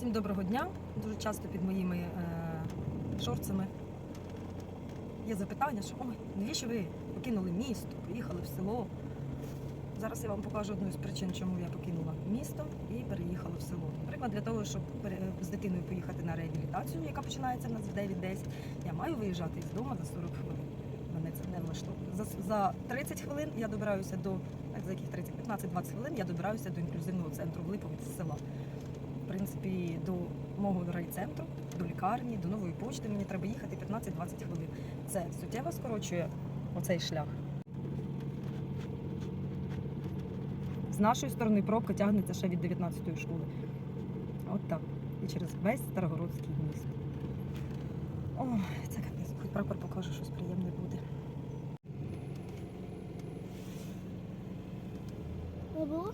Всім доброго дня. Дуже часто під моїми е, шорцами є запитання, що ой, навіщо ви покинули місто, поїхали в село. Зараз я вам покажу одну з причин, чому я покинула місто і переїхала в село. Наприклад, для того, щоб з дитиною поїхати на реабілітацію, яка починається в нас в 9-10, я маю виїжджати з дому за 40 хвилин. Мене це не влаштовує. За, за 30 хвилин я добираюся до за яких 30, 15-20 хвилин я добираюся до інклюзивного центру в Липовець з села. Принципі, до мого райцентру, до лікарні, до нової почти мені треба їхати 15-20 хвилин. Це суттєво скорочує оцей шлях. З нашої сторони пробка тягнеться ще від 19-ї школи. От так. І через весь Старогородський міст. Ой, це капець. Хоч прапор покаже, щось приємне буде. Було.